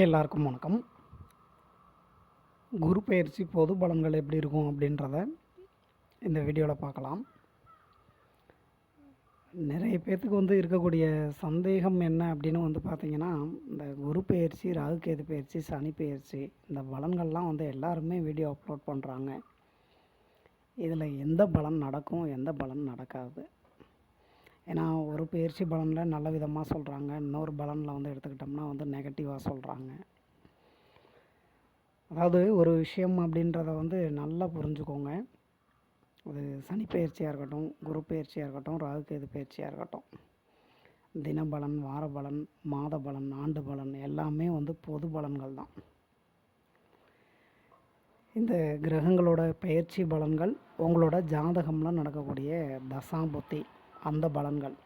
எல்லாருக்கும் வணக்கம். குரு பயிற்சி பொது பலன்கள் எப்படி இருக்கும் அப்படின்றத இந்த வீடியோவில் பார்க்கலாம். நிறைய பேர்த்துக்கு வந்து இருக்கக்கூடிய சந்தேகம் என்ன அப்படின்னு வந்து பார்த்திங்கன்னா இந்த குரு பயிற்சி ராகுகேது பயிற்சி சனி பயிற்சி இந்த பலன்கள்லாம் வந்து எல்லாருமே வீடியோ அப்லோட் பண்ணுறாங்க. இதில் எந்த பலன் நடக்கும் எந்த பலன் நடக்காது. ஏன்னா ஒரு பயிற்சி பலனில் நல்ல விதமாக சொல்கிறாங்க இன்னொரு பலனில் வந்து எடுத்துக்கிட்டோம்னா வந்து நெகட்டிவாக சொல்கிறாங்க அதாவது ஒரு விஷயம் அப்படின்றத வந்து நல்லா புரிஞ்சுக்கோங்க. அது சனி பயிற்சியாக இருக்கட்டும் குரு பயிற்சியாக இருக்கட்டும் ராகுகேது பயிற்சியாக இருக்கட்டும். தினபலன் வார பலன் மாத பலன் ஆண்டு பலன் எல்லாமே வந்து பொது பலன்கள் தான். இந்த கிரகங்களோட பயிற்சி பலன்கள் உங்களோட ஜாதகம்லாம் நடக்கக்கூடிய தசாபுத்தி. அந்த பலன்கள்.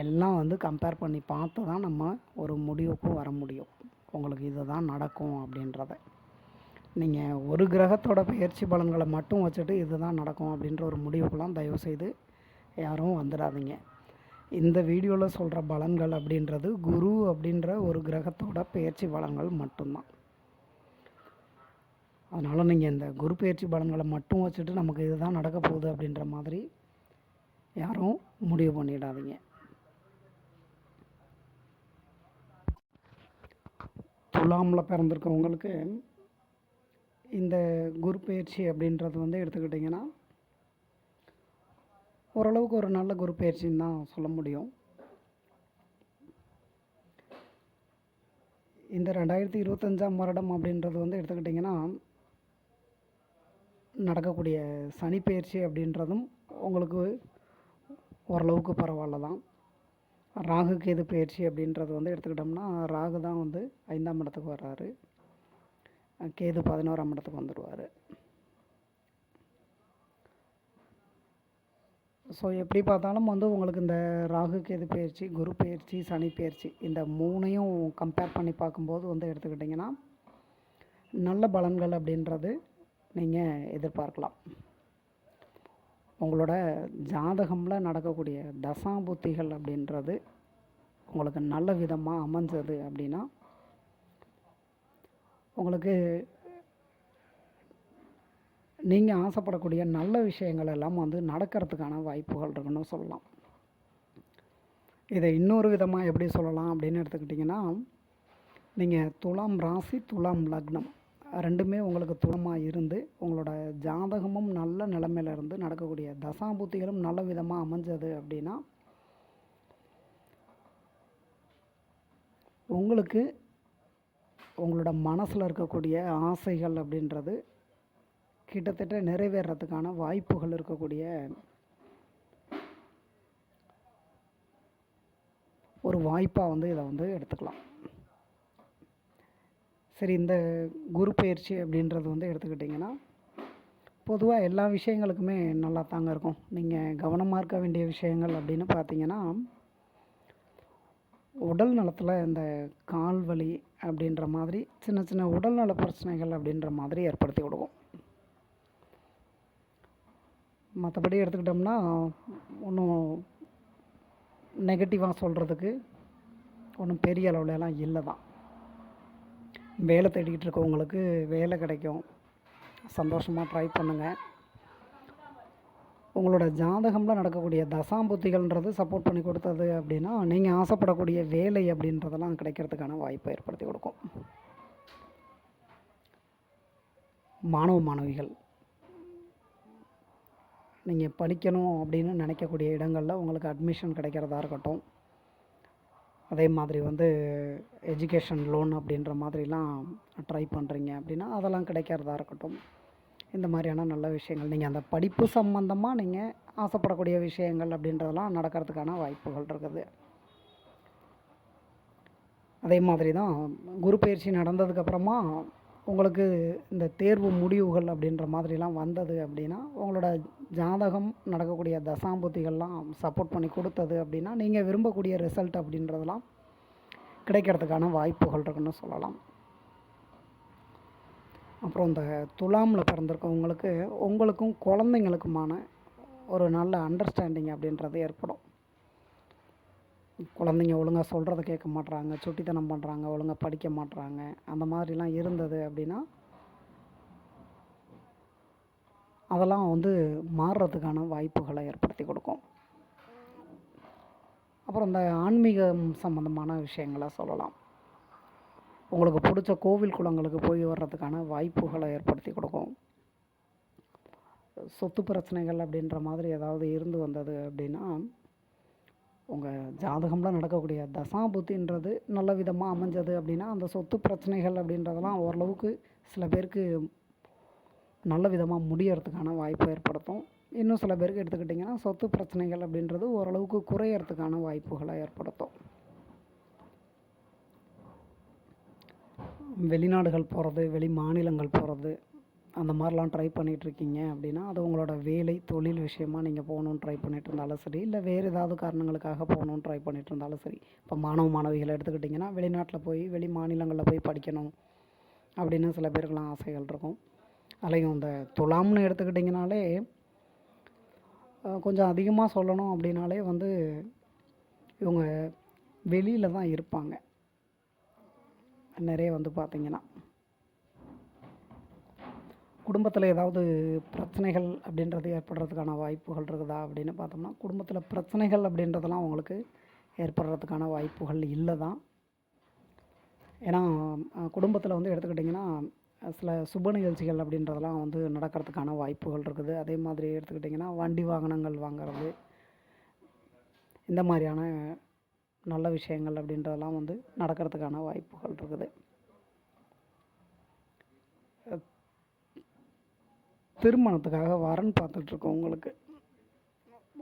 எல்லாம் வந்து கம்பேர் பண்ணி பார்த்து தான் நம்ம ஒரு முடிவுக்கும் வர முடியும். உங்களுக்கு இது தான் நடக்கும் அப்படின்றத. நீங்கள் ஒரு கிரகத்தோட பயிற்சி பலன்களை மட்டும் வச்சுட்டு இது தான் நடக்கும் அப்படின்ற ஒரு முடிவுக்கெல்லாம் தயவுசெய்து யாரும் வந்துடாதீங்க. இந்த வீடியோவில் சொல்கிற பலன்கள் அப்படின்றது குரு அப்படின்ற ஒரு கிரகத்தோட பயிற்சி பலன்கள் மட்டும்தான். அதனால் நீங்கள் இந்த குரு பயிற்சி பலன்களை மட்டும் வச்சுட்டு நமக்கு இதுதான் நடக்க போகுது அப்படின்ற மாதிரி யாரும் முடிவு பண்ணிடாதீங்க. துலாமில் பிறந்திருக்கவங்களுக்கு இந்த குரு பயிற்சி அப்படின்றது வந்து எடுத்துக்கிட்டிங்கன்னா ஓரளவுக்கு ஒரு நல்ல குரு பயிற்சின்னு தான் சொல்ல முடியும். இந்த ரெண்டாயிரத்தி இருபத்தஞ்சாம் வருடம் அப்படின்றது வந்து எடுத்துக்கிட்டிங்கன்னா நடக்கக்கூடிய சனி பயிற்சி அப்படின்றதும் உங்களுக்கு ஓரளவுக்கு பரவாயில்ல தான். ராகு கேது பயிற்சி அப்படின்றது வந்து எடுத்துக்கிட்டோம்னா ராகு தான் வந்து ஐந்தாம் இடத்துக்கு வர்றாரு. கேது பதினோராம் இடத்துக்கு வந்துடுவார். ஸோ எப்படி பார்த்தாலும் வந்து உங்களுக்கு இந்த ராகு கேது பயிற்சி குரு பயிற்சி சனி பயிற்சி இந்த மூணையும் கம்பேர் பண்ணி பார்க்கும்போது வந்து எடுத்துக்கிட்டிங்கன்னா நல்ல பலன்கள் அப்படின்றது நீங்கள் எதிர்பார்க்கலாம். உங்களோட ஜாதகமில் நடக்கக்கூடிய தசாபுத்திகள் அப்படின்றது உங்களுக்கு நல்ல விதமாக அமைஞ்சது அப்படின்னா உங்களுக்கு நீங்கள் ஆசைப்படக்கூடிய நல்ல விஷயங்கள் எல்லாம் வந்து நடக்கிறதுக்கான வாய்ப்புகள் இருக்குன்னு சொல்லலாம். இதை இன்னொரு விதமாக எப்படி சொல்லலாம் அப்படின்னு எடுத்துக்கிட்டிங்கன்னா நீங்கள் துலாம் ராசி துலாம் லக்னம். ரெண்டுமே உங்களுக்கு துணமாக இருந்து உங்களோட ஜாதகமும் நல்ல நிலமையில இருந்து நடக்கக்கூடிய தசாபுத்திகளும் நல்ல விதமாக அமைஞ்சது அப்படின்னா உங்களுக்கு உங்களோட மனசில் இருக்கக்கூடிய ஆசைகள் அப்படின்றது கிட்டத்தட்ட நிறைவேறத்துக்கான வாய்ப்புகள் இருக்கக்கூடிய ஒரு வாய்ப்பாக வந்து இதை வந்து எடுத்துக்கலாம். சரி இந்த குரு பயிற்சி அப்படின்றது வந்து எடுத்துக்கிட்டிங்கன்னா பொதுவாக எல்லா விஷயங்களுக்குமே நல்லா தாங்க இருக்கும். நீங்கள் கவனமாக இருக்க வேண்டிய விஷயங்கள் அப்படின்னு பார்த்தீங்கன்னா உடல் நலத்தில் இந்த கால் வலி அப்படின்ற மாதிரி சின்ன சின்ன உடல்நல பிரச்சனைகள் அப்படின்ற மாதிரி ஏற்படுத்தி விடுவோம் மற்றபடி எடுத்துக்கிட்டோம்னா ஒன்றும் நெகட்டிவாக சொல்கிறதுக்கு ஒன்றும் பெரிய அளவுலலாம் இல்லை தான் வேலை தேடிக்கிட்டு இருக்கவங்களுக்கு வேலை கிடைக்கும். சந்தோஷமாக ட்ரை பண்ணுங்கள் உங்களோட ஜாதகமில் நடக்கக்கூடிய தசாம்புத்திகள்ன்றது சப்போர்ட் பண்ணி கொடுத்தது அப்படின்னா நீங்கள் ஆசைப்படக்கூடிய வேலை அப்படின்றதெல்லாம் கிடைக்கிறதுக்கான வாய்ப்பை ஏற்படுத்தி கொடுக்கும். மாணவ மாணவிகள் நீங்கள் படிக்கணும் அப்படின்னு நினைக்கக்கூடிய இடங்களில் உங்களுக்கு அட்மிஷன் கிடைக்கிறதா இருக்கட்டும். அதே மாதிரி வந்து எஜுகேஷன் லோன் அப்படின்ற மாதிரிலாம் ட்ரை பண்ணுறீங்க அப்படின்னா அதெல்லாம் கிடைக்கிறதா இருக்கட்டும். இந்த மாதிரியான நல்ல விஷயங்கள். நீங்கள் அந்த படிப்பு சம்மந்தமாக நீங்கள் ஆசைப்படக்கூடிய விஷயங்கள் அப்படின்றதெல்லாம் நடக்கிறதுக்கான வாய்ப்புகள் இருக்குது. அதே மாதிரி தான் குரு பயிற்சி நடந்ததுக்கப்புறமா உங்களுக்கு இந்த தேர்வு முடிவுகள் அப்படின்ற மாதிரிலாம் வந்தது அப்படின்னா உங்களோட ஜாதகம் நடக்கக்கூடிய தசாம்புத்திகள்லாம் சப்போர்ட் பண்ணி கொடுத்தது அப்படின்னா நீங்கள் விரும்பக்கூடிய ரிசல்ட் அப்படின்றதெல்லாம் கிடைக்கிறதுக்கான வாய்ப்புகள் இருக்குன்னு சொல்லலாம். அப்புறம் இந்த துலாமில் பிறந்திருக்கவங்களுக்கு உங்களுக்கும் குழந்தைங்களுக்குமான ஒரு நல்ல அண்டர்ஸ்டாண்டிங் அப்படின்றது ஏற்படும். குழந்தைங்க ஒழுங்காக சொல்கிறத கேட்க மாட்றாங்க சுட்டித்தனம் பண்ணுறாங்க ஒழுங்காக படிக்க மாட்றாங்க அந்த மாதிரிலாம் இருந்தது அப்படின்னா அதெல்லாம் வந்து மாறுறதுக்கான வாய்ப்புகளை ஏற்படுத்தி கொடுக்கும். அப்புறம் இந்த ஆன்மீகம் சம்மந்தமான விஷயங்களை சொல்லலாம். உங்களுக்கு பிடிச்ச கோவில் குளங்களுக்கு போய் வர்றதுக்கான வாய்ப்புகளை ஏற்படுத்தி கொடுக்கும். சொத்து பிரச்சனைகள் அப்படின்ற மாதிரி ஏதாவது இருந்து வந்தது அப்படின்னா உங்கள் ஜாதகம்லாம் நடக்கக்கூடிய தசாபுத்தின்றது நல்ல விதமாக அமைஞ்சது அப்படின்னா அந்த சொத்து பிரச்சனைகள் அப்படின்றதெல்லாம் ஓரளவுக்கு சில பேருக்கு நல்ல விதமாக முடியறதுக்கான வாய்ப்பை ஏற்படுத்தும். இன்னும் சில பேருக்கு எடுத்துக்கிட்டிங்கன்னா சொத்து பிரச்சனைகள் அப்படின்றது ஓரளவுக்கு குறையறதுக்கான வாய்ப்புகளை ஏற்படுத்தும். வெளிநாடுகள் போகிறது வெளி மாநிலங்கள் போகிறது அந்த மாதிரிலாம் ட்ரை பண்ணிகிட்ருக்கீங்க அப்படின்னா அது உங்களோட வேலை தொழில் விஷயமாக நீங்கள் போகணுன்னு ட்ரை பண்ணிட்டு இருந்தாலும் சரி இல்லை வேறு ஏதாவது காரணங்களுக்காக போகணுன்னு ட்ரை பண்ணிட்டு இருந்தாலும் சரி இப்போ மாணவ மாணவிகளை எடுத்துக்கிட்டிங்கன்னா வெளிநாட்டில் போய் வெளி மாநிலங்களில் போய் படிக்கணும் அப்படின்னு சில பேருக்கெலாம் ஆசைகள் இருக்கும். அதுலேயும் இந்த துலாம்னு எடுத்துக்கிட்டிங்கனாலே கொஞ்சம் அதிகமாக சொல்லணும் அப்படின்னாலே வந்து இவங்க வெளியில் தான் இருப்பாங்க. நிறைய வந்து பார்த்திங்கன்னா குடும்பத்தில் ஏதாவது பிரச்சனைகள் அப்படின்றது ஏற்படுறதுக்கான வாய்ப்புகள் இருக்குதா அப்படின்னு பார்த்தோம்னா குடும்பத்தில் பிரச்சனைகள் அப்படின்றதெல்லாம் அவங்களுக்கு ஏற்படுறதுக்கான வாய்ப்புகள் இல்லை தான் ஏன்னா குடும்பத்தில் வந்து எடுத்துக்கிட்டிங்கன்னா சில சுப நிகழ்ச்சிகள் அப்படின்றதெல்லாம் வந்து நடக்கிறதுக்கான வாய்ப்புகள் இருக்குது. அதே மாதிரி எடுத்துக்கிட்டிங்கன்னா வண்டி வாகனங்கள் வாங்குறது இந்த மாதிரியான நல்ல விஷயங்கள் அப்படின்றதெல்லாம் வந்து நடக்கிறதுக்கான வாய்ப்புகள் இருக்குது. திருமணத்துக்காக வரன் பார்த்துட்ருக்கோம் உங்களுக்கு.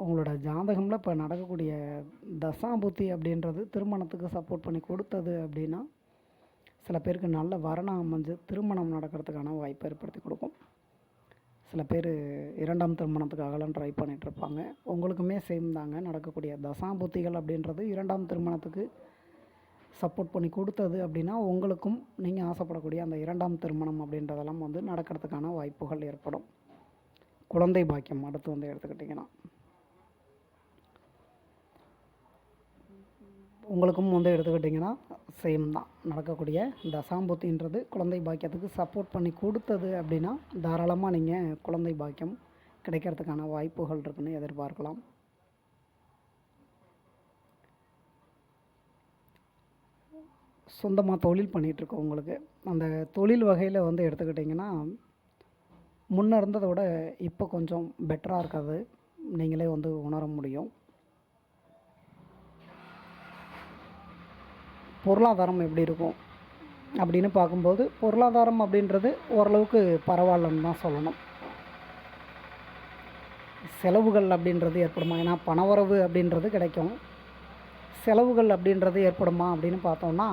உங்களோட ஜாதகமில் இப்போ நடக்கக்கூடிய தசாபுத்தி அப்படின்றது திருமணத்துக்கு சப்போர்ட் பண்ணி கொடுத்தது அப்படின்னா சில பேருக்கு நல்ல வரணம் அமைஞ்சு திருமணம் நடக்கிறதுக்கான வாய்ப்பை ஏற்படுத்தி கொடுக்கும். சில பேர் இரண்டாம் திருமணத்துக்காகலாம் ட்ரை பண்ணிகிட்ருப்பாங்க உங்களுக்குமே சேம் தாங்க நடக்கக்கூடிய தசாபுத்திகள் அப்படின்றது இரண்டாம் திருமணத்துக்கு சப்போர்ட் பண்ணி கொடுத்தது அப்படின்னா உங்களுக்கும் நீங்கள் ஆசைப்படக்கூடிய அந்த இரண்டாம் திருமணம் அப்படின்றதெல்லாம் வந்து நடக்கிறதுக்கான வாய்ப்புகள் ஏற்படும். குழந்தை பாக்கியம் அடுத்து வந்து எடுத்துக்கிட்டிங்கன்னா. உங்களுக்கும் வந்து எடுத்துக்கிட்டிங்கன்னா சேம் தான். நடக்கக்கூடிய தசாம்புத்தின்றது குழந்தை பாக்கியத்துக்கு சப்போர்ட் பண்ணி கொடுத்தது அப்படின்னா தாராளமாக நீங்கள் குழந்தை பாக்கியம் கிடைக்கிறதுக்கான வாய்ப்புகள் இருக்குன்னு எதிர்பார்க்கலாம். சொந்தமாக தொழில் பண்ணிகிட்ருக்கோம் உங்களுக்கு. அந்த தொழில் வகையில் வந்து எடுத்துக்கிட்டிங்கன்னா முன்ன இருந்ததை விட இப்போ கொஞ்சம் பெட்டராக இருக்காது. நீங்களே வந்து உணர முடியும். பொருளாதாரம் எப்படி இருக்கும் அப்படின்னு பார்க்கும்போது பொருளாதாரம் அப்படின்றது ஓரளவுக்கு பரவாயில்லன்னு தான் சொல்லணும். செலவுகள் அப்படின்றது ஏற்படுமா? ஏன்னா பணவரவு அப்படின்றது கிடைக்கும். செலவுகள் அப்படின்றது ஏற்படுமா அப்படின்னு பார்த்தோம்னா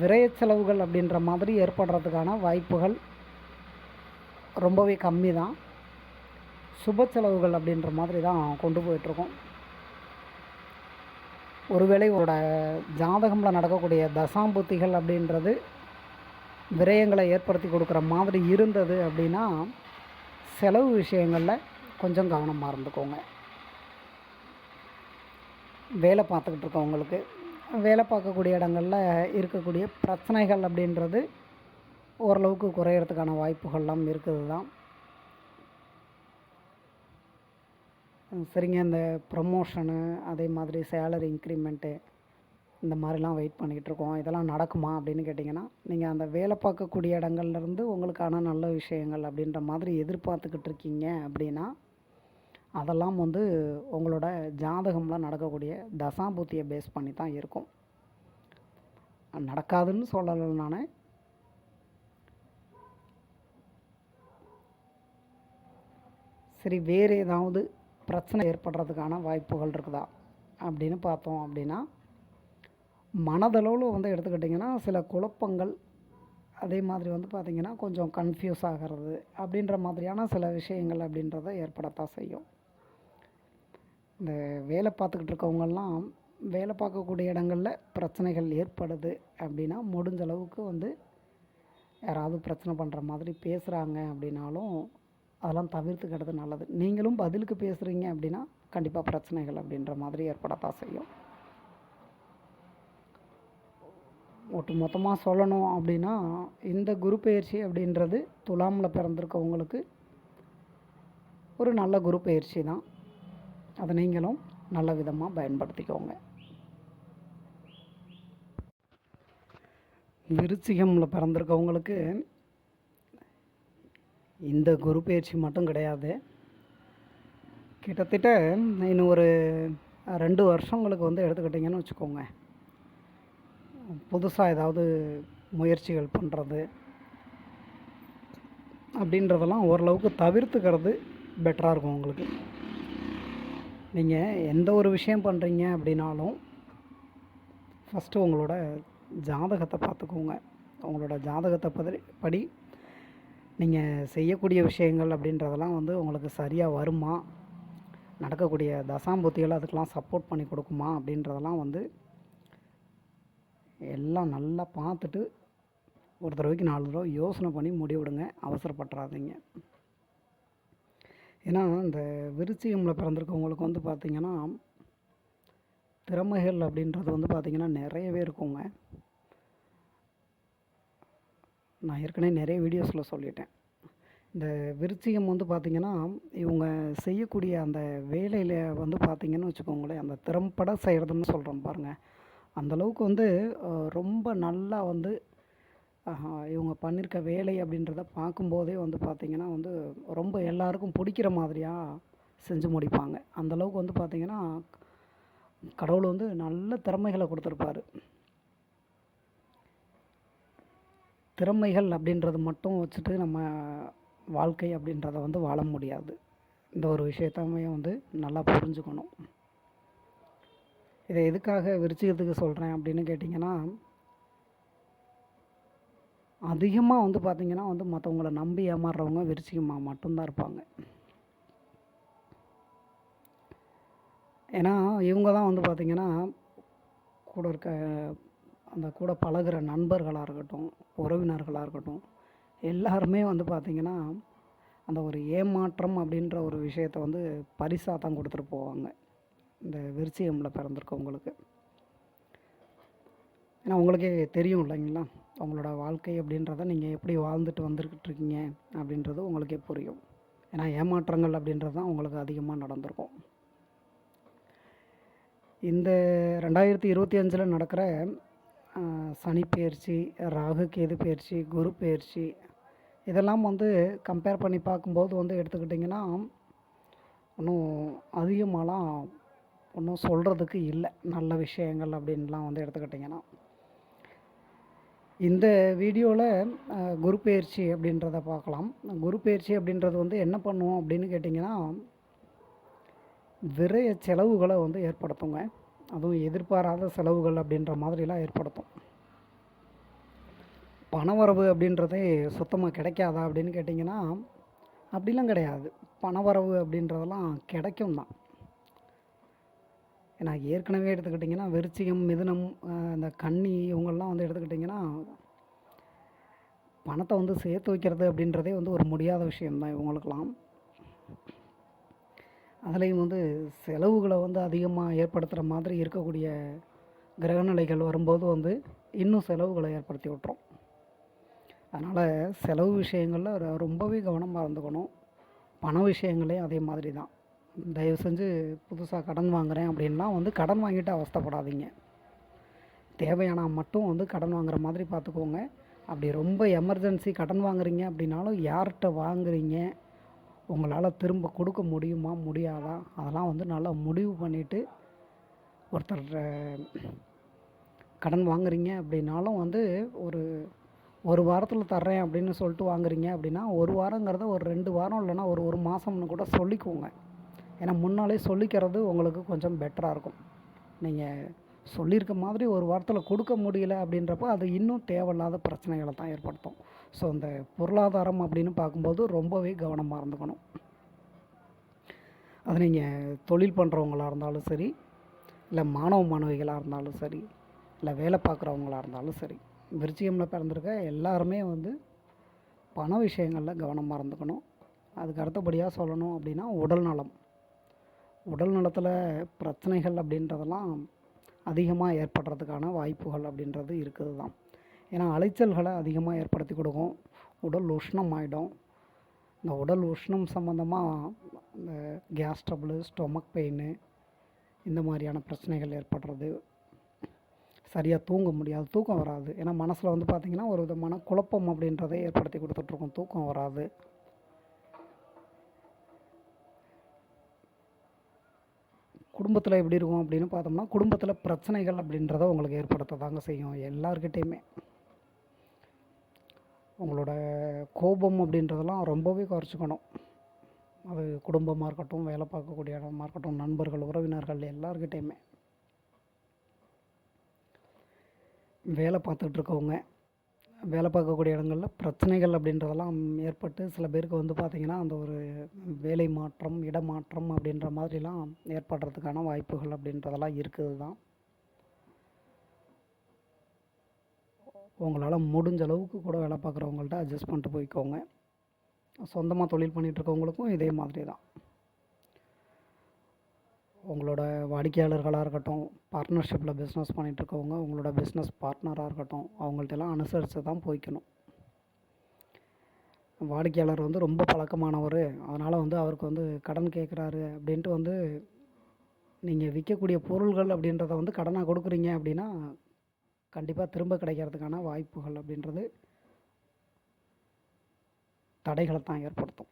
விரய செலவுகள் அப்படின்ற மாதிரி ஏற்படுறதுக்கான வாய்ப்புகள் ரொம்பவே கம்மி தான் சுப செலவுகள் அப்படின்ற மாதிரி தான் கொண்டு போயிட்டுருக்கோம். ஒருவேளை உங்களோட ஜாதகமில் நடக்கக்கூடிய தசாம்புத்திகள் அப்படின்றது விரயங்களை ஏற்படுத்தி கொடுக்குற மாதிரி இருந்தது அப்படின்னா செலவு விஷயங்களில் கொஞ்சம் கவனமாக இருந்துக்கோங்க. வேலை பார்த்துக்கிட்டு இருக்கவங்களுக்கு வேலை பார்க்கக்கூடிய இடங்களில் இருக்கக்கூடிய பிரச்சனைகள் அப்படின்றது ஓரளவுக்கு குறையறதுக்கான வாய்ப்புகள்லாம் இருக்குது தான் சரிங்க. இந்த ப்ரமோஷனு அதே மாதிரி சேலரி இன்க்ரிமெண்ட்டு இந்த மாதிரிலாம் வெயிட் பண்ணிக்கிட்டு இருக்கோம். இதெல்லாம் நடக்குமா அப்படின்னு கேட்டிங்கன்னா நீங்கள் அந்த வேலை பார்க்கக்கூடிய இடங்கள்லேருந்து உங்களுக்கான நல்ல விஷயங்கள் அப்படின்ற மாதிரி எதிர்பார்த்துக்கிட்டு இருக்கீங்க அப்படின்னா அதெல்லாம் வந்து உங்களோட ஜாதகம்லாம் நடக்கக்கூடிய தசாபூத்தியை பேஸ் பண்ணி தான் இருக்கும். நடக்காதுன்னு சொல்லலை நான். சரி வேறு ஏதாவது பிரச்சனை ஏற்படுறதுக்கான வாய்ப்புகள் இருக்குதா? அப்படின்னு பார்த்தோம் அப்படின்னா மனதளவில் வந்து எடுத்துக்கிட்டிங்கன்னா சில குழப்பங்கள் அதே மாதிரி வந்து பார்த்திங்கன்னா கொஞ்சம் கன்ஃபியூஸ் ஆகிறது அப்படின்ற மாதிரியான சில விஷயங்கள் அப்படின்றத ஏற்படத்தான் செய்யும். இந்த வேலை பார்த்துக்கிட்டு இருக்கவங்கெல்லாம் வேலை பார்க்கக்கூடிய இடங்களில் பிரச்சனைகள் ஏற்படுது அப்படின்னா முடிஞ்ச அளவுக்கு வந்து யாராவது பிரச்சனை பண்ணுற மாதிரி பேசுகிறாங்க அப்படின்னாலும் அதெல்லாம் தவிர்த்துக்கிறது நல்லது. நீங்களும் பதிலுக்கு பேசுகிறீங்க அப்படின்னா கண்டிப்பாக பிரச்சனைகள் அப்படின்ற மாதிரி ஏற்படத்தான் செய்யும். ஒட்டு மொத்தமாக சொல்லணும் அப்படின்னா இந்த குரு பயிற்சி அப்படின்றது துலாமில் பிறந்திருக்கவங்களுக்கு ஒரு நல்ல குரு பயிற்சி தான். அதை நீங்களும் நல்ல விதமாக பயன்படுத்திக்கோங்க. விருச்சிகமில் பிறந்திருக்கவங்களுக்கு இந்த குரு பயிற்சி மட்டும் கிடையாது. கிட்டத்தட்ட இன்னும் ஒரு ரெண்டு வருஷங்களுக்கு வந்து எடுத்துக்கிட்டிங்கன்னு வச்சுக்கோங்க. புதுசாக ஏதாவது முயற்சிகள் பண்ணுறது அப்படின்றதெல்லாம் ஓரளவுக்கு தவிர்த்துக்கிறது பெட்டராக இருக்கும் உங்களுக்கு. நீங்கள் எந்த ஒரு விஷயம் பண்ணுறீங்க அப்படின்னாலும் ஃபஸ்ட்டு உங்களோட ஜாதகத்தை பார்த்துக்கோங்க. உங்களோட ஜாதகத்தை பதி படி நீங்கள் செய்யக்கூடிய விஷயங்கள் அப்படின்றதெல்லாம் வந்து உங்களுக்கு சரியாக வருமா? நடக்கக்கூடிய தசாம்புத்திகள் அதுக்கெலாம் சப்போர்ட் பண்ணி கொடுக்குமா? அப்படின்றதெல்லாம் வந்து எல்லாம் நல்லா பார்த்துட்டு ஒரு தடவைக்கு நாலு தடவை யோசனை பண்ணி முடிவிடுங்க அவசரப்பட்டுறாதீங்க. ஏன்னா இந்த விருச்சிகமில் பிறந்திருக்கவங்களுக்கு வந்து பார்த்திங்கன்னா திறமைகள் அப்படின்றது வந்து பார்த்திங்கன்னா நிறையவே இருக்குங்க. நான் ஏற்கனவே நிறைய வீடியோஸில் சொல்லிட்டேன். இந்த விருச்சிகம் வந்து பார்த்திங்கன்னா இவங்க செய்யக்கூடிய அந்த வேலையில் வந்து பார்த்திங்கன்னு வச்சுக்கோங்களேன் அந்த திறம்பட செய்கிறதுன்னு சொல்கிறோம் பாருங்கள் அந்தளவுக்கு வந்து ரொம்ப நல்லா வந்து இவங்க பண்ணியிருக்க வேலை அப்படின்றத பார்க்கும்போதே வந்து பார்த்திங்கன்னா வந்து ரொம்ப எல்லாருக்கும் பிடிக்கிற மாதிரியாக செஞ்சு முடிப்பாங்க. அந்தளவுக்கு வந்து பார்த்திங்கன்னா கடவுள் வந்து நல்ல திறமைகளை கொடுத்துருப்பாரு. திறமைகள் அப்படின்றது மட்டும் வச்சுட்டு நம்ம வாழ்க்கை அப்படின்றத வந்து வாழ முடியாது. இந்த ஒரு விஷயத்தமே வந்து நல்லா புரிஞ்சுக்கணும். இதை எதுக்காக விருச்சிகத்துக்கு சொல்கிறேன் அப்படின்னு கேட்டிங்கன்னா அதிகமாக வந்து பார்த்திங்கன்னா வந்து மற்றவங்கள நம்பி ஏமாறுறவங்க விருச்சிகமாக மட்டும்தான் இருப்பாங்க. ஏன்னா இவங்க தான் வந்து பார்த்திங்கன்னா கூட இருக்க அந்த கூட பழகுற நண்பர்களாக இருக்கட்டும் உறவினர்களாக இருக்கட்டும் எல்லாருமே வந்து பார்த்திங்கன்னா அந்த ஒரு ஏமாற்றம் அப்படின்ற ஒரு விஷயத்தை வந்து பரிசாக தான் கொடுத்துட்டு போவாங்க. இந்த விருச்சிகமில் பிறந்திருக்கவங்களுக்கு. ஏன்னா உங்களுக்கே தெரியும் இல்லைங்களா? உங்களோட வாழ்க்கை அப்படின்றத நீங்கள் எப்படி வாழ்ந்துட்டு வந்துருக்கிட்டு இருக்கீங்க அப்படின்றது உங்களுக்கே புரியும். ஏன்னா ஏமாற்றங்கள் அப்படின்றது தான் உங்களுக்கு அதிகமாக நடந்திருக்கும். இந்த ரெண்டாயிரத்தி இருபத்தி அஞ்சில் நடக்கிற சனி பயிற்சி ராகு கேது பயிற்சி குரு பயிற்சி இதெல்லாம் வந்து கம்பேர் பண்ணி பார்க்கும்போது வந்து எடுத்துக்கிட்டிங்கன்னா ஒன்றும் அதிகமாகலாம் ஒன்றும் சொல்கிறதுக்கு இல்லை. நல்ல விஷயங்கள் அப்படின்லாம் வந்து எடுத்துக்கிட்டிங்கன்னா. இந்த வீடியோவில் குரு பயிற்சி அப்படின்றத பார்க்கலாம். குரு பயிற்சி அப்படின்றது வந்து என்ன பண்ணுவோம் அப்படின்னு கேட்டிங்கன்னா விரைய செலவுகளை வந்து ஏற்படுத்துங்க. அதுவும் எதிர்பாராத செலவுகள் அப்படின்ற மாதிரிலாம் ஏற்படுத்தும். பணவரவு அப்படின்றதே சுத்தமாக கிடைக்காதா அப்படின்னு கேட்டிங்கன்னா அப்படிலாம் கிடையாது. பணவரவு அப்படின்றதெல்லாம் கிடைக்கும் தான் ஏன்னா ஏற்கனவே எடுத்துக்கிட்டிங்கன்னா விருச்சிகம் மிதுனம் இந்த கன்னி இவங்கெல்லாம் வந்து எடுத்துக்கிட்டிங்கன்னா பணத்தை வந்து சேர்த்து வைக்கிறது அப்படின்றதே வந்து ஒரு முடியாத விஷயம்தான் இவங்களுக்கெல்லாம். அதுலேயும் வந்து செலவுகளை வந்து அதிகமாக ஏற்படுத்துகிற மாதிரி இருக்கக்கூடிய கிரகநிலைகள் வரும்போது வந்து இன்னும் செலவுகளை ஏற்படுத்தி விட்டுரும். அதனால் செலவு விஷயங்களில் ரொம்பவே கவனமாக இருந்துக்கணும். பண விஷயங்களையும் அதே மாதிரி தான் தயவு செஞ்சு புதுசாக கடன் வாங்குகிறேன் அப்படின்னா வந்து கடன் வாங்கிட்டு அவஸ்தைப்படாதீங்க. தேவையானா மட்டும் வந்து கடன் வாங்குற மாதிரி பார்த்துக்கோங்க அப்படி ரொம்ப எமர்ஜென்சி கடன் வாங்குறீங்க அப்படின்னாலும் யார்கிட்ட வாங்குறீங்க? உங்களால் திரும்ப கொடுக்க முடியுமா? முடியாதா? அதெல்லாம் வந்து நல்லா முடிவு பண்ணிவிட்டு ஒருத்தர் கடன் வாங்குறீங்க அப்படின்னாலும் வந்து ஒரு ஒரு வாரத்தில் தர்றேன் அப்படின்னு சொல்லிட்டு வாங்குறீங்க அப்படின்னா ஒரு வாரங்கிறத ஒரு ரெண்டு வாரம் இல்லைன்னா ஒரு ஒரு மாதம்னு கூட சொல்லிக்கோங்க. ஏன்னா முன்னாலே சொல்லிக்கிறது உங்களுக்கு கொஞ்சம் பெட்டராக இருக்கும். நீங்கள் சொல்லியிருக்க மாதிரி ஒரு வாரத்தில் கொடுக்க முடியல அப்படின்றப்போ அது இன்னும் தேவையில்லாத பிரச்சனைகளை தான் ஏற்படுத்தும். ஸோ இந்த பொருளாதாரம் அப்படின்னு பார்க்கும்போது ரொம்பவே கவனமாக இருந்துக்கணும். அது நீங்கள் தொழில் பண்ணுறவங்களாக இருந்தாலும் சரி இல்லை மாணவ மாணவிகளாக இருந்தாலும் சரி இல்லை வேலை பார்க்குறவங்களாக இருந்தாலும் சரி விருச்சிகமில் பிறந்திருக்க எல்லாருமே வந்து பண விஷயங்களில் கவனமாக இருந்துக்கணும். அதுக்கு அடுத்தபடியாக சொல்லணும் அப்படின்னா உடல் நலம். உடல் நலத்தில் பிரச்சனைகள் அப்படின்றதெல்லாம் அதிகமாக ஏற்படுறதுக்கான வாய்ப்புகள் அப்படின்றது இருக்குது தான் ஏன்னா அலைச்சல்களை அதிகமாக ஏற்படுத்தி கொடுக்கும். உடல் உஷ்ணம் ஆகிடும் இந்த உடல் உஷ்ணம் சம்மந்தமாக இந்த கேஸ் ட்ரபிள் ஸ்டொமக் பெயின் இந்த மாதிரியான பிரச்சனைகள் ஏற்படுறது. சரியாக தூங்க முடியாது. தூக்கம் வராது. ஏன்னா மனசில் வந்து பார்த்திங்கன்னா ஒரு விதமான குழப்பம் அப்படின்றதை ஏற்படுத்தி கொடுத்துட்ருக்கும். தூக்கம் வராது. குடும்பத்தில் எப்படி இருக்கும் அப்படின்னு பார்த்தோம்னா குடும்பத்தில் பிரச்சனைகள் அப்படின்றத உங்களுக்கு ஏற்படுத்த தாங்க செய்யும் எல்லார்கிட்டேயுமே. உங்களோட கோபம் அப்படின்றதெல்லாம் ரொம்பவே குறைச்சிக்கணும். அது குடும்பமாக இருக்கட்டும் வேலை பார்க்கக்கூடிய இடமா இருக்கட்டும் நண்பர்கள் உறவினர்கள் எல்லாருக்கிட்டேயுமே வேலை பார்த்துட்ருக்கவங்க வேலை பார்க்கக்கூடிய இடங்களில் பிரச்சனைகள் அப்படின்றதெல்லாம் ஏற்பட்டு சில பேருக்கு வந்து பார்த்திங்கன்னா அந்த ஒரு வேலை மாற்றம் இடமாற்றம் அப்படின்ற மாதிரிலாம் ஏற்படுறதுக்கான வாய்ப்புகள் அப்படின்றதெல்லாம் இருக்குது தான் உங்களால் முடிஞ்ச அளவுக்கு கூட வேலை பார்க்குறவங்கள்ட்ட அட்ஜஸ்ட் பண்ணிட்டு போய்க்கோங்க. சொந்தமாக தொழில் பண்ணிகிட்ருக்கவங்களுக்கும் இதே மாதிரி தான் உங்களோட வாடிக்கையாளர்களாக இருக்கட்டும் பார்ட்னர்ஷிப்பில் பிஸ்னஸ் பண்ணிகிட்டு இருக்கவங்க உங்களோட பிஸ்னஸ் பார்ட்னராக இருக்கட்டும் அவங்கள்ட்டெல்லாம் அனுசரித்து தான் போய்க்கணும். வாடிக்கையாளர் வந்து ரொம்ப பழக்கமானவர். அதனால் வந்து அவருக்கு வந்து கடன் கேட்குறாரு அப்படின்ட்டு வந்து நீங்கள் விற்கக்கூடிய பொருள்கள் அப்படின்றத வந்து கடனாக கொடுக்குறீங்க அப்படின்னா கண்டிப்பாக திரும்ப கிடைக்கிறதுக்கான வாய்ப்புகள் அப்படின்றது தடைகளை தான் ஏற்படுத்தும்.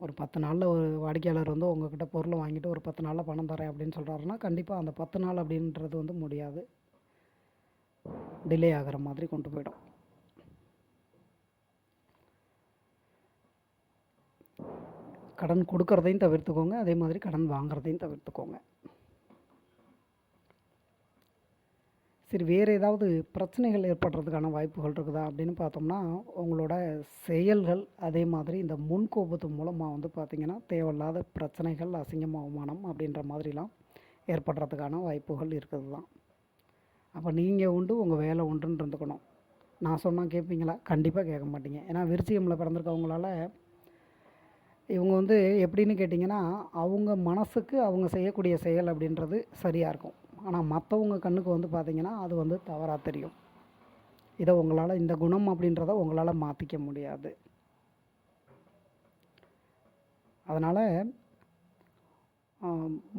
ஒரு பத்து நாளில் ஒரு வாடிக்கையாளர் வந்து உங்கக்கிட்ட பொருளை வாங்கிட்டு ஒரு பத்து நாளில் பணம் தரேன் அப்படின்னு சொல்கிறாருன்னா கண்டிப்பாக அந்த பத்து நாள் அப்படின்றது வந்து முடியாது. டிலே ஆகிற மாதிரி கொண்டு போயிடும். கடன் கொடுக்கறதையும் தவிர்த்துக்கோங்க அதே மாதிரி கடன் வாங்குறதையும் தவிர்த்துக்கோங்க. சரி வேறு ஏதாவது பிரச்சனைகள் ஏற்படுறதுக்கான வாய்ப்புகள் இருக்குதா அப்படின்னு பார்த்தோம்னா உங்களோட செயல்கள் அதே மாதிரி இந்த முன்கோபத்து மூலமாக வந்து பார்த்திங்கன்னா தேவையில்லாத பிரச்சனைகள் அசிங்கம் அவமானம் அப்படின்ற மாதிரிலாம் ஏற்படுறதுக்கான வாய்ப்புகள் இருக்குது தான் அப்போ நீங்கள் உண்டு உங்கள் வேலை உண்டுன்னு இருந்துக்கணும். நான் சொன்னால் கேட்பீங்களா கண்டிப்பாக கேட்க மாட்டீங்க. ஏன்னா விருச்சிகமில் பிறந்திருக்கவங்களால இவங்க வந்து எப்படின்னு கேட்டிங்கன்னா அவங்க மனசுக்கு அவங்க செய்யக்கூடிய செயல் அப்படின்றது சரியாக இருக்கும். ஆனால் மற்றவங்க கண்ணுக்கு வந்து பார்த்திங்கன்னா அது வந்து தவறாக தெரியும். இதை உங்களால் இந்த குணம் அப்படின்றத உங்களால் மாற்றிக்க முடியாது. அதனால்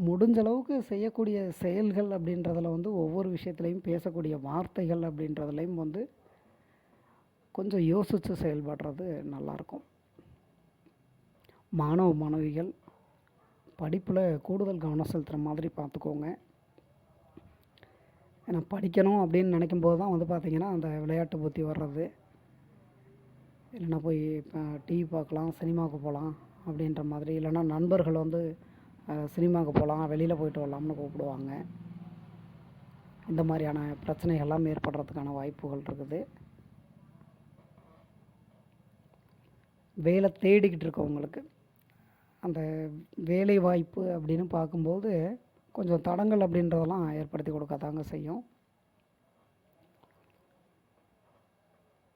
முடிஞ்ச அளவுக்கு செய்யக்கூடிய செயல்கள் அப்படின்றதுல வந்து ஒவ்வொரு விஷயத்துலையும் பேசக்கூடிய வார்த்தைகள் அப்படின்றதுலையும் வந்து கொஞ்சம் யோசித்து செயல்படுறது நல்லாயிருக்கும் மாணவ மாணவிகள் படிப்பில் கூடுதல் கவனம் செலுத்துகிற மாதிரி பார்த்துக்கோங்க ஏன்னா படிக்கணும் அப்படின்னு நினைக்கும் போது தான் வந்து பார்த்திங்கன்னா அந்த விளையாட்டு புத்தி வர்றது. இல்லைன்னா போய் இப்போ டிவி பார்க்கலாம் சினிமாவுக்கு போகலாம் அப்படின்ற மாதிரி. இல்லைன்னா நண்பர்கள் வந்து சினிமாவுக்கு போகலாம் வெளியில் போயிட்டு வரலாம்னு கூப்பிடுவாங்க. இந்த மாதிரியான பிரச்சனைகள்லாம் ஏற்படுறதுக்கான வாய்ப்புகள் இருக்குது. வேலை தேடிக்கிட்டு இருக்கவங்களுக்கு அந்த வேலை வாய்ப்பு அப்படின்னு பார்க்கும்போது கொஞ்சம் தடங்கள் அப்படின்றதெல்லாம் ஏற்படுத்தி கொடுக்கத்தாங்க செய்யும்.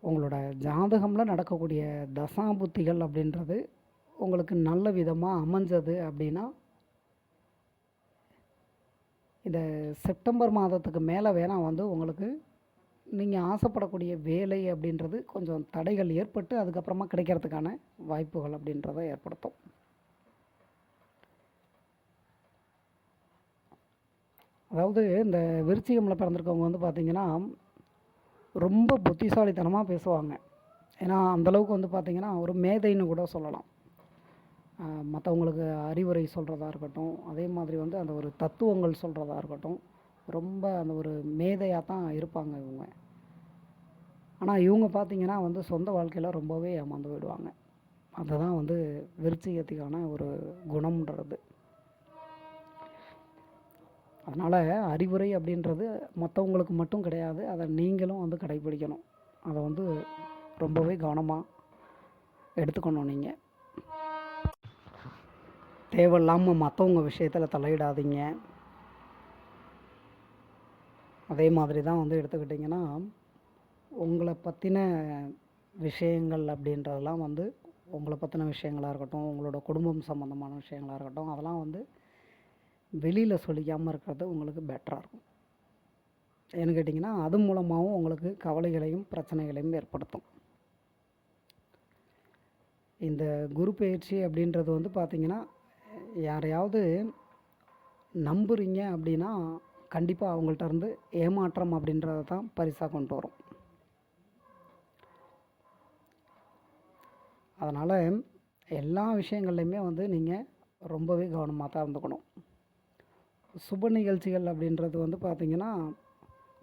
உங்களோட ஜாதகம்ல நடக்கக்கூடிய தசாபுத்திகள் அப்படின்றது உங்களுக்கு நல்ல விதமாக அமைஞ்சது அப்படின்னா இந்த செப்டம்பர் மாதத்துக்கு மேலே வேணால் வந்து உங்களுக்கு நீங்கள் ஆசைப்படக்கூடிய வேலை அப்படின்றது கொஞ்சம் தடைகள் ஏற்பட்டு அதுக்கப்புறமா கிடைக்கிறதுக்கான வாய்ப்புகள் அப்படின்றத ஏற்படுத்தும். அதாவது இந்த விருச்சிகமில் பிறந்திருக்கவங்க வந்து பார்த்திங்கன்னா ரொம்ப புத்திசாலித்தனமாக பேசுவாங்க. ஏன்னா அந்தளவுக்கு வந்து பார்த்திங்கன்னா ஒரு மேதைன்னு கூட சொல்லலாம். மற்றவங்களுக்கு அறிவுரை சொல்கிறதா இருக்கட்டும் அதே மாதிரி வந்து அந்த ஒரு தத்துவங்கள் சொல்கிறதா இருக்கட்டும் ரொம்ப அந்த ஒரு மேதையாக தான் இருப்பாங்க இவங்க. ஆனால் இவங்க பார்த்திங்கன்னா வந்து சொந்த வாழ்க்கையில் ரொம்பவே ஏமாந்து போயிடுவாங்க. அதுதான் வந்து விருச்சிகத்துக்கான ஒரு குணம்ன்றது. அதனால் அறிவுரை அப்படின்றது மற்றவங்களுக்கு மட்டும் கிடையாது. அதை நீங்களும் வந்து கடைப்பிடிக்கணும் அதை வந்து ரொம்பவே கவனமாக எடுத்துக்கணும் நீங்கள் தேவையில்லாமல் மற்றவங்க விஷயத்தில் தலையிடாதீங்க. அதே மாதிரி தான் வந்து எடுத்துக்கிட்டிங்கன்னா உங்களை பற்றின விஷயங்கள் அப்படின்றதெல்லாம் வந்து உங்களை பற்றின விஷயங்களாக இருக்கட்டும் உங்களோட குடும்பம் சம்மந்தமான விஷயங்களாக இருக்கட்டும் அதெல்லாம் வந்து வெளியில் சொல்லிக்காமல் இருக்கிறது உங்களுக்கு பெட்டராக இருக்கும். ஏன்னு கேட்டிங்கன்னா அது மூலமாகவும் உங்களுக்கு கவலைகளையும் பிரச்சனைகளையும் ஏற்படுத்தும். இந்த குரு பயிற்சி அப்படின்றது வந்து பார்த்திங்கன்னா யாரையாவது நம்புறீங்க அப்படின்னா கண்டிப்பாக அவங்கள்ட்ட இருந்து ஏமாற்றம் அப்படின்றத தான் பரிசாக கொண்டு வரும். அதனால் எல்லா விஷயங்கள்லையுமே வந்து நீங்கள் ரொம்பவே கவனமாக தான் இருந்துக்கணும். சுப நிகழ்ச்சிகள் அப்படின்றது வந்து பார்த்திங்கன்னா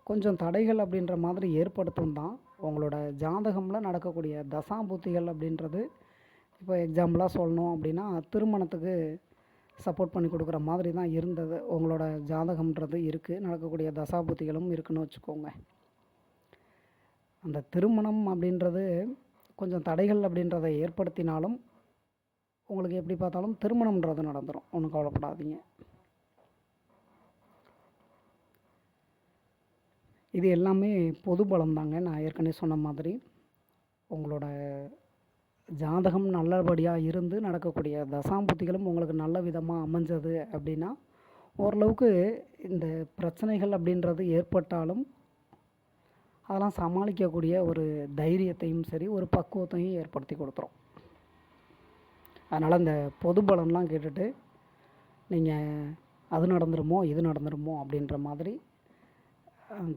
கொஞ்சம் தடைகள் அப்படின்ற மாதிரி ஏற்படுத்தும் தான். உங்களோட ஜாதகமில் நடக்கக்கூடிய தசாபூத்திகள் அப்படின்றது இப்போ எக்ஸாம்பிளாக சொல்லணும் அப்படின்னா திருமணத்துக்கு சப்போர்ட் பண்ணி கொடுக்குற மாதிரி தான் இருந்தது. உங்களோட ஜாதகம்ன்றது இருக்குது நடக்கக்கூடிய தசாபூத்திகளும் இருக்குன்னு வச்சுக்கோங்க. அந்த திருமணம் அப்படின்றது கொஞ்சம் தடைகள் அப்படின்றத ஏற்படுத்தினாலும் உங்களுக்கு எப்படி பார்த்தாலும் திருமணம்ன்றது நடந்துடும் ஒன்றும் கவலைப்படாதீங்க. இது எல்லாமே பொது பலம் தாங்க நான் ஏற்கனவே சொன்ன மாதிரி. உங்களோட ஜாதகம் நல்லபடியாக இருந்து நடக்கக்கூடிய தசாம்புத்திகளும் உங்களுக்கு நல்ல விதமாக அமைஞ்சது அப்படின்னா ஓரளவுக்கு இந்த பிரச்சனைகள் அப்படின்றது ஏற்பட்டாலும் அதெல்லாம் சமாளிக்கக்கூடிய ஒரு தைரியத்தையும் சரி ஒரு பக்குவத்தையும் ஏற்படுத்தி கொடுத்துரும். அதனால் இந்த பொது பலன்லாம் கேட்டுட்டு நீங்கள் அது நடந்துருமோ இது நடந்துருமோ அப்படின்ற மாதிரி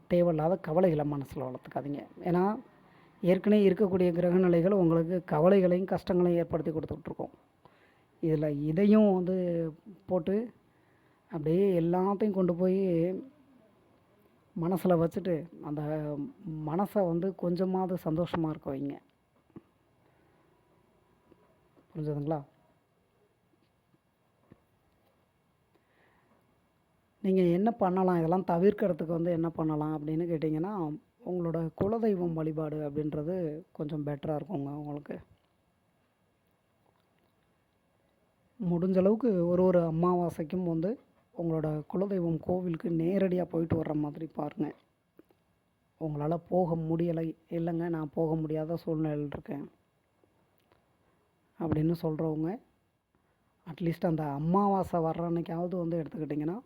தேவையில்லாத கவலைகளை மனசில் வளர்த்துக்காதீங்க. ஏன்னா ஏற்கனவே இருக்கக்கூடிய கிரகநிலைகள் உங்களுக்கு கவலைகளையும் கஷ்டங்களையும் ஏற்படுத்தி கொடுத்துட்ருக்கோம் இதில் இதையும் வந்து போட்டு அப்படியே எல்லாத்தையும் கொண்டு போய் மனசில் வச்சுட்டு அந்த மனசை வந்து கொஞ்சமாவது சந்தோஷமாக இருக்க வைங்க. புரிஞ்சதுங்களா? நீங்கள் என்ன பண்ணலாம்? இதெல்லாம் தவிர்க்கிறதுக்கு வந்து என்ன பண்ணலாம்? அப்படின்னு கேட்டிங்கன்னா உங்களோட குலதெய்வம் வழிபாடு அப்படின்றது கொஞ்சம் பெட்டராக இருக்குங்க உங்களுக்கு. முடிஞ்ச அளவுக்கு ஒரு ஒரு அமாவாசைக்கும் வந்து உங்களோட குலதெய்வம் கோவிலுக்கு நேரடியாக போயிட்டு வர்ற மாதிரி பாருங்கள் உங்களால் போக முடியலை. இல்லைங்க நான் போக முடியாத சூழ்நிலையில் இருக்கேன். அப்படின்னு சொல்கிறவங்க அட்லீஸ்ட் அந்த அமாவாசை வர்ற அன்னைக்காவது வந்து எடுத்துக்கிட்டிங்கன்னா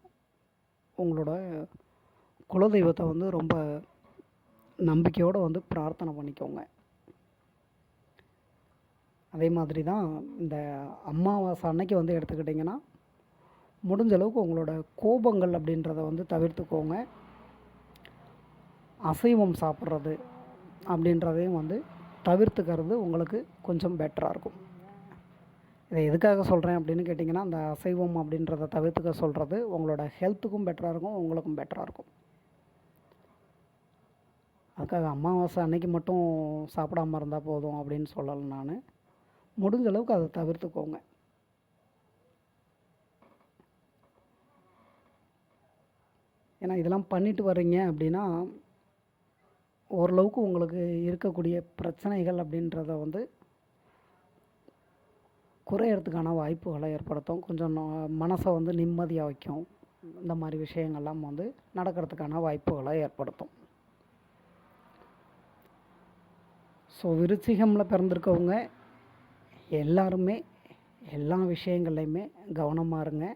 உங்களோட குலதெய்வத்தை வந்து ரொம்ப நம்பிக்கையோடு வந்து பிரார்த்தனை பண்ணிக்கோங்க. அதே மாதிரி தான் இந்த அமாவாசை அன்னைக்கு வந்து எடுத்துக்கிட்டிங்கன்னா முடிஞ்ச அளவுக்கு உங்களோட கோபங்கள் அப்படின்றத வந்து தவிர்த்துக்கோங்க. அசைவம் சாப்பிட்றது அப்படின்றதையும் வந்து தவிர்த்துக்கிறது உங்களுக்கு கொஞ்சம் பெட்டராக இருக்கும். இதை எதுக்காக சொல்கிறேன் அப்படின்னு கேட்டிங்கன்னா அந்த அசைவம் அப்படின்றத தவிர்த்துக்க சொல்கிறது உங்களோட ஹெல்த்துக்கும் பெட்டராக இருக்கும் உங்களுக்கும் பெட்டராக இருக்கும். அதுக்காக அமாவாசை அன்னைக்கு மட்டும் சாப்பிடாம இருந்தால் போதும் அப்படின்னு சொல்லலை நான். முடிஞ்ச அளவுக்கு அதை தவிர்த்துக்கோங்க. ஏன்னா இதெல்லாம் பண்ணிட்டு வர்றீங்க அப்படின்னா ஓரளவுக்கு உங்களுக்கு இருக்கக்கூடிய பிரச்சனைகள் அப்படின்றத வந்து குறையறதுக்கான வாய்ப்புகளை ஏற்படுத்தும். கொஞ்சம் நொ- மனசை வந்து நிம்மதியாக வைக்கும். இந்த மாதிரி விஷயங்கள்லாம் வந்து நடக்கிறதுக்கான வாய்ப்புகளை ஏற்படுத்தும். ஸோ விருச்சிகமில் பிறந்திருக்கவங்க எல்லாருமே எல்லா விஷயங்கள்லையுமே கவனமாக இருங்க.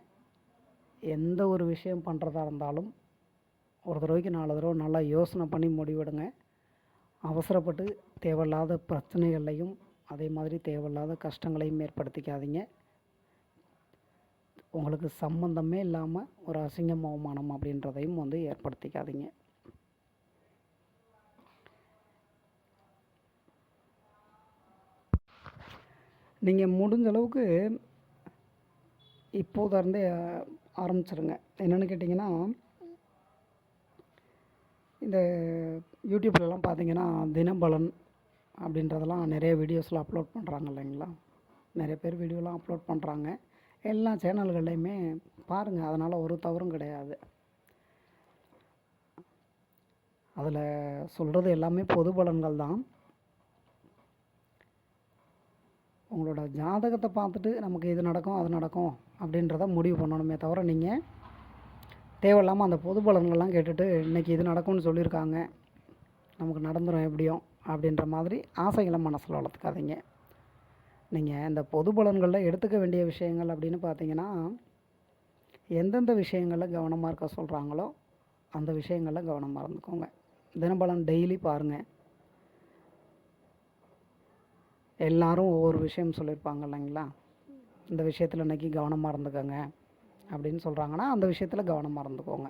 எந்த ஒரு விஷயம் பண்ணுறதா இருந்தாலும் ஒரு தடவைக்கு நாலு தடவை நல்லா யோசனை பண்ணி முடிவெடுங்க. அவசரப்பட்டு தேவையில்லாத பிரச்சனைகளையும் அதே மாதிரி தேவையில்லாத கஷ்டங்களையும் ஏற்படுத்திக்காதீங்க. உங்களுக்கு சம்பந்தமே இல்லாமல் ஒரு அசிங்கம் அவமானம் அப்படின்றதையும் வந்து ஏற்படுத்திக்காதீங்க. நீங்கள் முடிஞ்ச அளவுக்கு இப்போதிருந்தே ஆரம்பிச்சிருங்க. என்னென்னு கேட்டிங்கன்னா இந்த யூடியூப்லலாம் பார்த்தீங்கன்னா தினபலன் அப்படின்றதெல்லாம் நிறைய வீடியோஸில் அப்லோட் பண்ணுறாங்க இல்லைங்களா? நிறைய பேர் வீடியோலாம் அப்லோட் பண்ணுறாங்க எல்லா சேனல்கள்லையுமே பாருங்கள் அதனால் ஒரு தவறும் கிடையாது. அதில் சொல்கிறது எல்லாமே பொது பலன்கள் தான். உங்களோட ஜாதகத்தை பார்த்துட்டு நமக்கு இது நடக்கும் அது நடக்கும் அப்படின்றத முடிவு பண்ணணுமே தவிர நீங்கள் தேவையில்லாமல் அந்த பொது பலன்கள்லாம் கேட்டுட்டு இன்றைக்கி இது நடக்கும்னு சொல்லியிருக்காங்க. நமக்கு நடந்துடும் எப்படியும். அப்படின்ற மாதிரி ஆசைகளை மனசில் வளர்த்துக்காதீங்க. நீங்கள் இந்த பொது பலன்களில் எடுத்துக்க வேண்டிய விஷயங்கள் அப்படின்னு பார்த்தீங்கன்னா எந்தெந்த விஷயங்களில் கவனமாக இருக்க சொல்கிறாங்களோ அந்த விஷயங்களில் கவனமாக இருந்துக்கோங்க. தினபலன் டெய்லி பாருங்கள் எல்லாரும் ஒவ்வொரு விஷயம் சொல்லியிருப்பாங்க இல்லைங்களா? இந்த விஷயத்தில் இன்னைக்கு கவனமாக இருந்துக்கோங்க அப்படின்னு சொல்கிறாங்கன்னா அந்த விஷயத்தில் கவனமாக இருந்துக்கோங்க.